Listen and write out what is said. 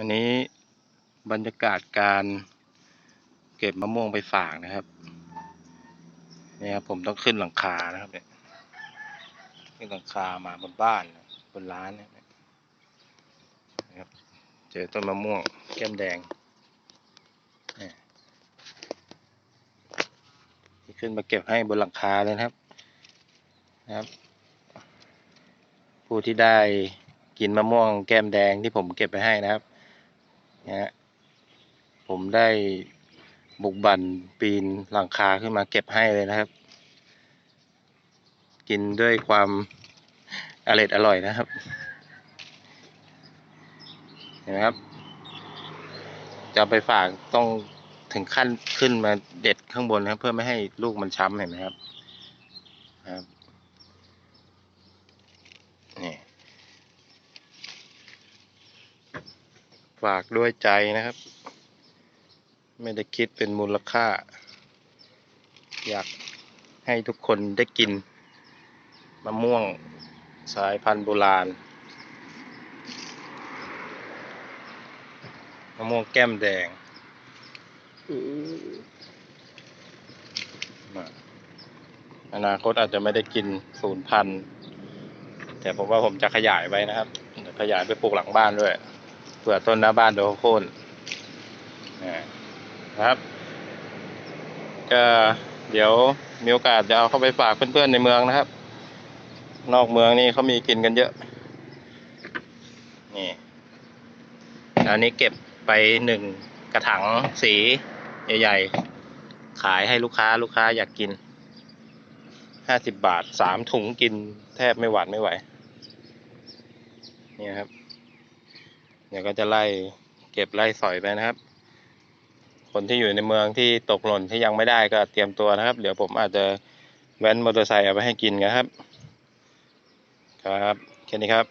อันนี้บรรยากาศการเก็บมะม่วงไปฝากนะครับเนี่ยครับผมต้องขึ้นหลังคานะครับเนี่ยขึ้นหลังคามาบนบ้านบนร้านเนี่ยนะครับเจอต้นมะม่วงแก้มแดงที่ขึ้นมาเก็บให้บนหลังคาเลยนะครับนะครับ ผู้ที่ได้กินมะม่วงแก้มแดงที่ผมเก็บไปให้นะครับ นะฮะผมได้บุกบั่นปีนหลังคาขึ้นมาเก็บให้เลยนะครับ กินด้วยความอร่อยอร่อยนะครับ เห็นไหมครับ จะไปฝากต้องถึงขั้นขึ้นมาเด็ดข้างบนนะครับ เพื่อไม่ให้ลูกมันช้ำเห็นไหมครับครับ นี่ ฝากด้วยใจนะครับ ไม่ได้คิดเป็นมูลค่า อยากให้ทุกคนได้กิน มะม่วงสายพันธุ์โบราณ มะม่วงแก้มแดงอนาคตอาจจะไม่ได้กินศูนย์พันแต่ผมว่าผมจะขยายไว้นะครับขยายไปปลูกหลังบ้านด้วย เผื่อต้นหน้าบ้านโดนเขาโค่นนะครับ ก็เดี๋ยวมีโอกาสจะเอาเข้าไปฝากเพื่อนๆในเมืองนะครับ นอกเมืองนี่เขามีกินกันเยอะ นี่ อันนี้เก็บไปหนึ่งกระถางสีใหญ่ๆ ขายให้ลูกค้าลูกค้าอยากกินห้าสิบบาทสามถุงกินแทบไม่หวานไม่ไหว นี่ครับ เดี๋ยวก็จะไล่เก็บไล่สอยไปนะครับ คนที่อยู่ในเมืองที่ตกหล่นที่ยังไม่ได้ก็เตรียมตัวนะครับ เดี๋ยวผมอาจจะแว้นมอเตอร์ไซค์เอาไปให้กินนะครับ ครับแค่นี้ครับ